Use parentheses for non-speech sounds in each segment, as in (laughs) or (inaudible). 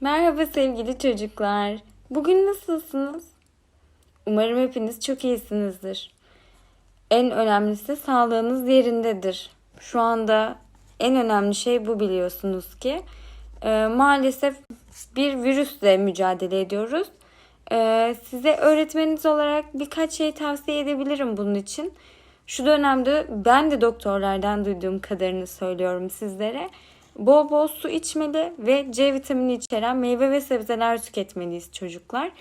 Merhaba sevgili çocuklar. Bugün nasılsınız? Umarım hepiniz çok iyisinizdir. En önemlisi sağlığınız yerindedir. Şu anda en önemli şey bu biliyorsunuz ki. Ee, maalesef bir virüsle mücadele ediyoruz. Ee, size öğretmeniniz olarak birkaç şey tavsiye edebilirim bunun için. Şu dönemde ben de doktorlardan duyduğum kadarını söylüyorum sizlere. Bol bol su içmeli ve C vitamini içeren meyve ve sebzeler tüketmeliyiz çocuklar.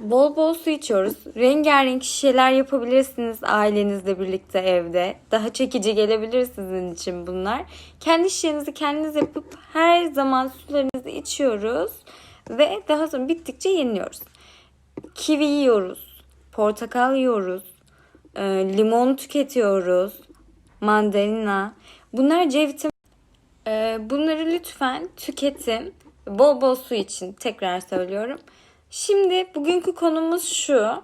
Bol bol su içiyoruz. Rengarenk şişeler yapabilirsiniz ailenizle birlikte evde. Daha çekici gelebilir sizin için bunlar. Kendi şişenizi kendiniz yapıp her zaman sularınızı içiyoruz. Ve daha sonra bittikçe yeniliyoruz. Kivi yiyoruz. Portakal yiyoruz. e, limon tüketiyoruz. Mandalina. Bunlar C vitamini bunları lütfen tüketin. Bol bol su için tekrar söylüyorum. Şimdi bugünkü konumuz şu.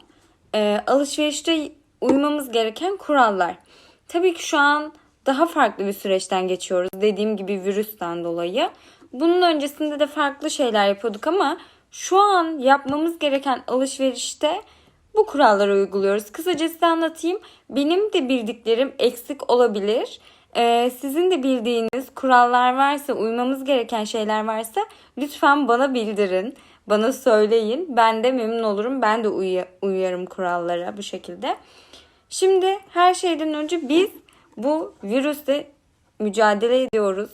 Ee, alışverişte uymamız gereken kurallar. Tabii ki şu an daha farklı bir süreçten geçiyoruz. Dediğim gibi virüsten dolayı. Bunun öncesinde de farklı şeyler yapıyorduk ama şu an yapmamız gereken alışverişte bu kuralları uyguluyoruz. Kısaca size anlatayım. Benim de bildiklerim eksik olabilir. Ee, sizin de bildiğiniz kurallar varsa, uymamız gereken şeyler varsa lütfen bana bildirin. Bana söyleyin. Ben de memnun olurum. Ben de uya- uyarım kurallara bu şekilde. Şimdi her şeyden önce biz bu virüsle mücadele ediyoruz.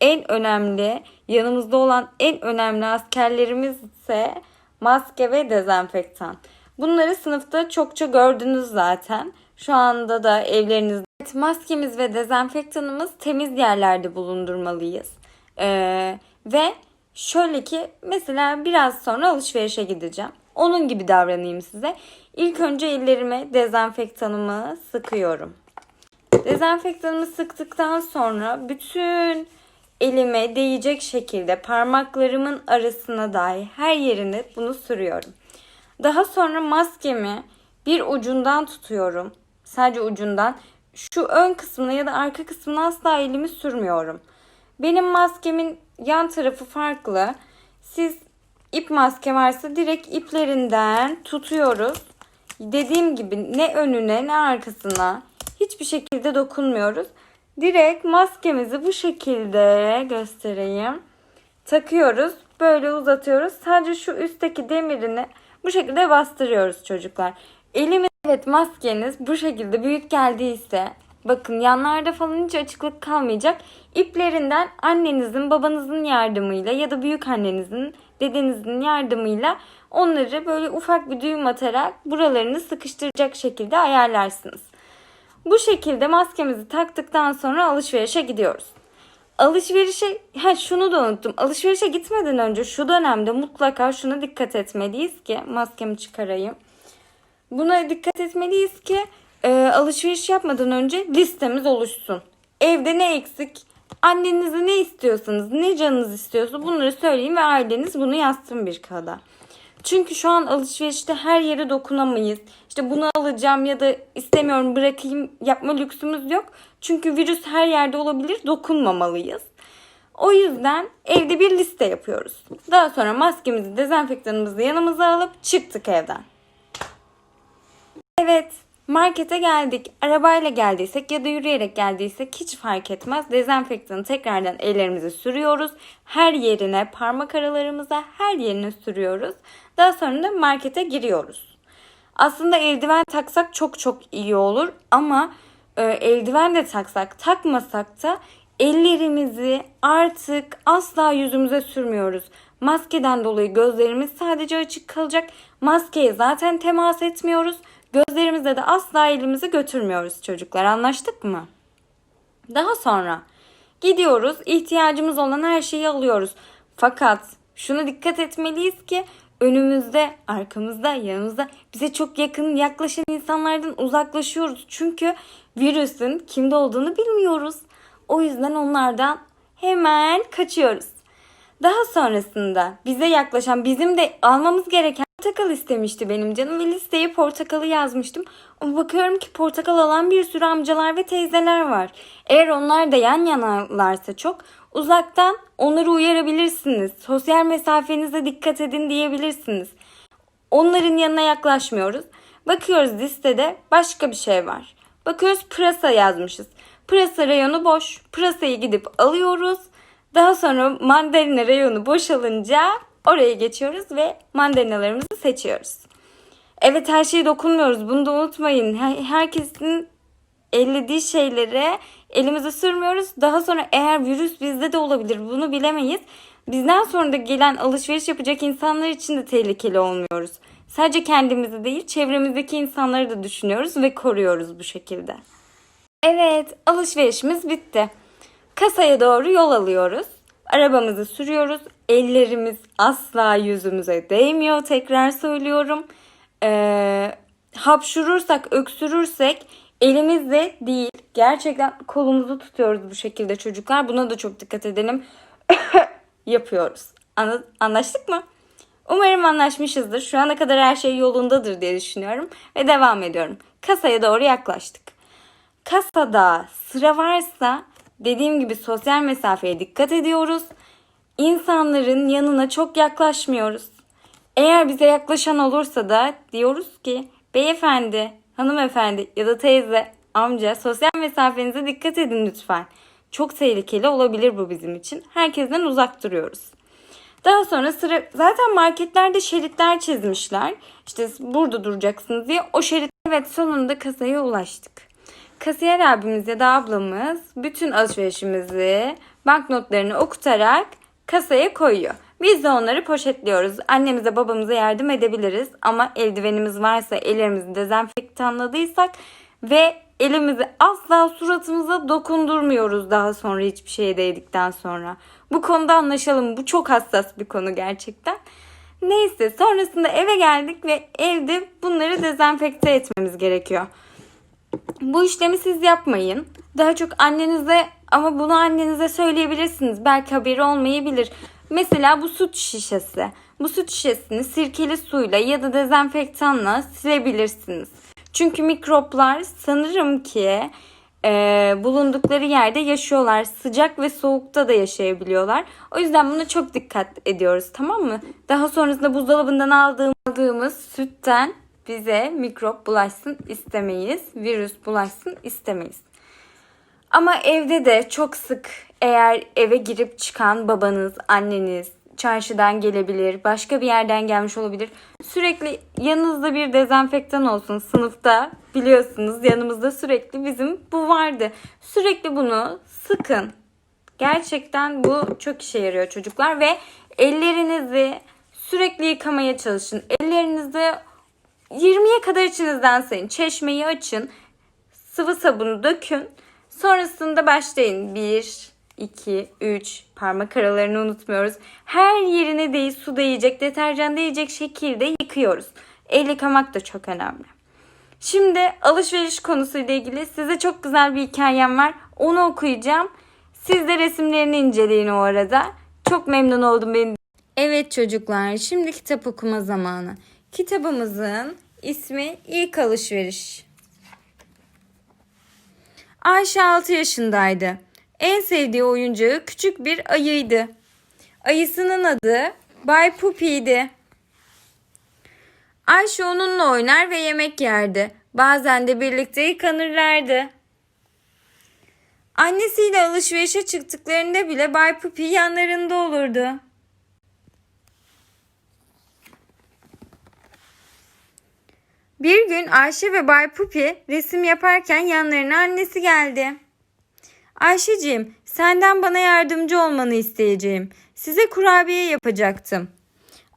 En önemli, yanımızda olan en önemli askerlerimiz ise maske ve dezenfektan. Bunları sınıfta çokça gördünüz zaten. Şu anda da evlerinizde Evet, maskemiz ve dezenfektanımız temiz yerlerde bulundurmalıyız. Ee, ve şöyle ki mesela biraz sonra alışverişe gideceğim. Onun gibi davranayım size. İlk önce ellerime dezenfektanımı sıkıyorum. Dezenfektanımı sıktıktan sonra bütün elime değecek şekilde parmaklarımın arasına dahi her yerine bunu sürüyorum. Daha sonra maskemi bir ucundan tutuyorum. Sadece ucundan. Şu ön kısmına ya da arka kısmına asla elimi sürmüyorum. Benim maskemin yan tarafı farklı. Siz ip maske varsa direkt iplerinden tutuyoruz. Dediğim gibi ne önüne ne arkasına hiçbir şekilde dokunmuyoruz. Direkt maskemizi bu şekilde göstereyim. Takıyoruz. Böyle uzatıyoruz. Sadece şu üstteki demirini bu şekilde bastırıyoruz çocuklar. Elimi evet maskeniz bu şekilde büyük geldiyse bakın yanlarda falan hiç açıklık kalmayacak. İplerinden annenizin babanızın yardımıyla ya da büyük annenizin dedenizin yardımıyla onları böyle ufak bir düğüm atarak buralarını sıkıştıracak şekilde ayarlarsınız. Bu şekilde maskemizi taktıktan sonra alışverişe gidiyoruz. Alışverişe, ha şunu da unuttum. Alışverişe gitmeden önce şu dönemde mutlaka şuna dikkat etmeliyiz ki maskemi çıkarayım. Buna dikkat etmeliyiz ki e, alışveriş yapmadan önce listemiz oluşsun. Evde ne eksik, annenize ne istiyorsanız, ne canınız istiyorsa bunları söyleyin ve aileniz bunu yazsın bir kağıda. Çünkü şu an alışverişte her yere dokunamayız. İşte bunu alacağım ya da istemiyorum bırakayım yapma lüksümüz yok. Çünkü virüs her yerde olabilir dokunmamalıyız. O yüzden evde bir liste yapıyoruz. Daha sonra maskemizi, dezenfektanımızı yanımıza alıp çıktık evden. Evet, markete geldik. Arabayla geldiysek ya da yürüyerek geldiysek hiç fark etmez. Dezenfektanı tekrardan ellerimize sürüyoruz. Her yerine, parmak aralarımıza her yerine sürüyoruz. Daha sonra da markete giriyoruz. Aslında eldiven taksak çok çok iyi olur ama e, eldiven de taksak takmasak da ellerimizi artık asla yüzümüze sürmüyoruz. Maskeden dolayı gözlerimiz sadece açık kalacak. Maskeye zaten temas etmiyoruz. Gözlerimizde de asla elimizi götürmüyoruz çocuklar. Anlaştık mı? Daha sonra gidiyoruz, ihtiyacımız olan her şeyi alıyoruz. Fakat şuna dikkat etmeliyiz ki önümüzde, arkamızda, yanımızda bize çok yakın yaklaşan insanlardan uzaklaşıyoruz. Çünkü virüsün kimde olduğunu bilmiyoruz. O yüzden onlardan hemen kaçıyoruz. Daha sonrasında bize yaklaşan, bizim de almamız gereken portakal istemişti benim canım ve listeye portakalı yazmıştım. Ama bakıyorum ki portakal alan bir sürü amcalar ve teyzeler var. Eğer onlar da yan yanalarsa çok Uzaktan onları uyarabilirsiniz. Sosyal mesafenize dikkat edin diyebilirsiniz. Onların yanına yaklaşmıyoruz. Bakıyoruz listede başka bir şey var. Bakıyoruz pırasa yazmışız. Pırasa reyonu boş. Pırasayı gidip alıyoruz. Daha sonra mandalina reyonu boşalınca oraya geçiyoruz ve mandalinalarımızı seçiyoruz. Evet her şeye dokunmuyoruz. Bunu da unutmayın. Her- Herkesin ellediği şeylere elimize sürmüyoruz. Daha sonra eğer virüs bizde de olabilir. Bunu bilemeyiz. Bizden sonra da gelen alışveriş yapacak insanlar için de tehlikeli olmuyoruz. Sadece kendimizi değil, çevremizdeki insanları da düşünüyoruz ve koruyoruz bu şekilde. Evet, alışverişimiz bitti. Kasaya doğru yol alıyoruz. Arabamızı sürüyoruz. Ellerimiz asla yüzümüze değmiyor. Tekrar söylüyorum. Ee, hapşurursak, öksürürsek elimizle değil gerçekten kolumuzu tutuyoruz bu şekilde çocuklar. Buna da çok dikkat edelim. (laughs) Yapıyoruz. Anla- Anlaştık mı? Umarım anlaşmışızdır. Şu ana kadar her şey yolundadır diye düşünüyorum. Ve devam ediyorum. Kasaya doğru yaklaştık. Kasada sıra varsa dediğim gibi sosyal mesafeye dikkat ediyoruz. İnsanların yanına çok yaklaşmıyoruz. Eğer bize yaklaşan olursa da diyoruz ki beyefendi, hanımefendi ya da teyze, amca sosyal mesafenize dikkat edin lütfen. Çok tehlikeli olabilir bu bizim için. Herkesten uzak duruyoruz. Daha sonra sıra zaten marketlerde şeritler çizmişler. İşte burada duracaksınız diye o şerit evet sonunda kasaya ulaştık. Kasiyer abimiz ya da ablamız bütün alışverişimizi banknotlarını okutarak kasaya koyuyor. Biz de onları poşetliyoruz. Annemize babamıza yardım edebiliriz ama eldivenimiz varsa ellerimizi dezenfektanladıysak ve elimizi asla suratımıza dokundurmuyoruz daha sonra hiçbir şeye değdikten sonra. Bu konuda anlaşalım. Bu çok hassas bir konu gerçekten. Neyse sonrasında eve geldik ve evde bunları dezenfekte etmemiz gerekiyor. Bu işlemi siz yapmayın. Daha çok annenize ama bunu annenize söyleyebilirsiniz. Belki haberi olmayabilir. Mesela bu süt şişesi. Bu süt şişesini sirkeli suyla ya da dezenfektanla silebilirsiniz. Çünkü mikroplar sanırım ki e, bulundukları yerde yaşıyorlar. Sıcak ve soğukta da yaşayabiliyorlar. O yüzden buna çok dikkat ediyoruz tamam mı? Daha sonrasında buzdolabından aldığım, aldığımız sütten bize mikrop bulaşsın istemeyiz. Virüs bulaşsın istemeyiz. Ama evde de çok sık eğer eve girip çıkan babanız, anneniz, çarşıdan gelebilir, başka bir yerden gelmiş olabilir. Sürekli yanınızda bir dezenfektan olsun sınıfta biliyorsunuz yanımızda sürekli bizim bu vardı. Sürekli bunu sıkın. Gerçekten bu çok işe yarıyor çocuklar ve ellerinizi sürekli yıkamaya çalışın. Ellerinizde 20'ye kadar içinizden sayın. Çeşmeyi açın. Sıvı sabunu dökün. Sonrasında başlayın. 1, 2, 3 parmak aralarını unutmuyoruz. Her yerine değil su değecek, deterjan değecek şekilde yıkıyoruz. El yıkamak da çok önemli. Şimdi alışveriş konusuyla ilgili size çok güzel bir hikayem var. Onu okuyacağım. Siz de resimlerini inceleyin o arada. Çok memnun oldum benim. Evet çocuklar, şimdi kitap okuma zamanı. Kitabımızın ismi İlk Alışveriş. Ayşe 6 yaşındaydı. En sevdiği oyuncağı küçük bir ayıydı. Ayısının adı Bay Puppy'ydi. Ayşe onunla oynar ve yemek yerdi. Bazen de birlikte yıkanırlardı. Annesiyle alışverişe çıktıklarında bile Bay Puppy yanlarında olurdu. Bir gün Ayşe ve Bay Puppy resim yaparken yanlarına annesi geldi. Ayşeciğim, senden bana yardımcı olmanı isteyeceğim. Size kurabiye yapacaktım.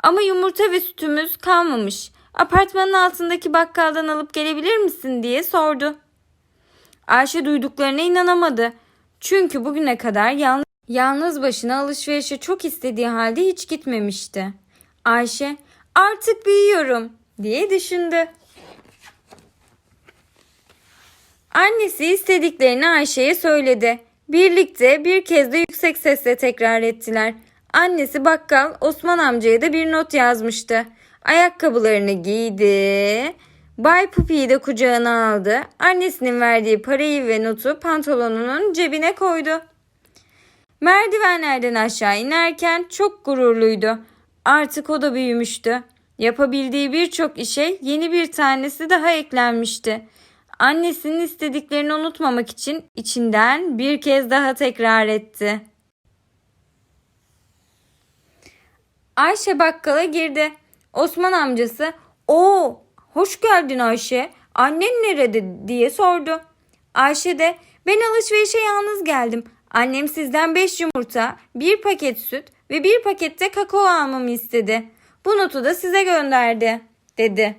Ama yumurta ve sütümüz kalmamış. Apartmanın altındaki bakkaldan alıp gelebilir misin diye sordu. Ayşe duyduklarına inanamadı. Çünkü bugüne kadar yalnız başına alışverişe çok istediği halde hiç gitmemişti. Ayşe, artık büyüyorum diye düşündü. Annesi istediklerini Ayşe'ye söyledi. Birlikte bir kez de yüksek sesle tekrar ettiler. Annesi bakkal Osman amcaya da bir not yazmıştı. Ayakkabılarını giydi. Bay Pupi'yi de kucağına aldı. Annesinin verdiği parayı ve notu pantolonunun cebine koydu. Merdivenlerden aşağı inerken çok gururluydu. Artık o da büyümüştü. Yapabildiği birçok işe yeni bir tanesi daha eklenmişti. Annesinin istediklerini unutmamak için içinden bir kez daha tekrar etti. Ayşe bakkala girdi. Osman amcası, "Oo, hoş geldin Ayşe. Annen nerede?" diye sordu. Ayşe de, "Ben alışverişe yalnız geldim. Annem sizden 5 yumurta, bir paket süt ve bir pakette kakao almamı istedi. Bu notu da size gönderdi." dedi.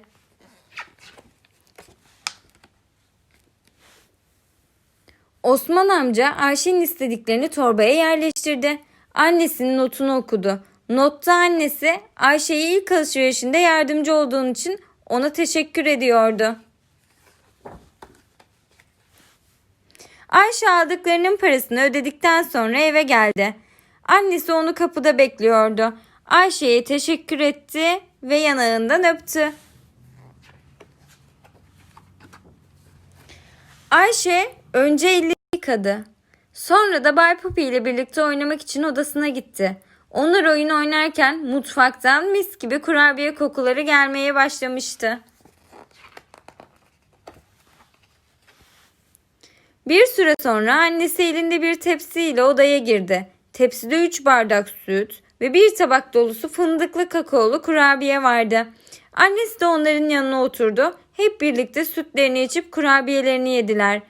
Osman amca Ayşe'nin istediklerini torbaya yerleştirdi. Annesinin notunu okudu. Notta annesi Ayşe'ye ilk alışverişinde yardımcı olduğun için ona teşekkür ediyordu. Ayşe aldıklarının parasını ödedikten sonra eve geldi. Annesi onu kapıda bekliyordu. Ayşe'ye teşekkür etti ve yanağından öptü. Ayşe önce elini yıkadı. Sonra da Bay Puppy ile birlikte oynamak için odasına gitti. Onlar oyun oynarken mutfaktan mis gibi kurabiye kokuları gelmeye başlamıştı. Bir süre sonra annesi elinde bir tepsiyle odaya girdi. Tepside 3 bardak süt ve bir tabak dolusu fındıklı kakaolu kurabiye vardı. Annesi de onların yanına oturdu. Hep birlikte sütlerini içip kurabiyelerini yediler.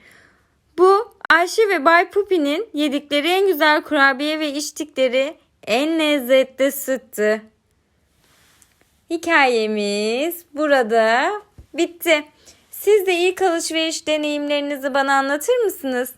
Bu Ayşe ve Bay Pupi'nin yedikleri en güzel kurabiye ve içtikleri en lezzetli süttü. Hikayemiz burada bitti. Siz de ilk alışveriş deneyimlerinizi bana anlatır mısınız?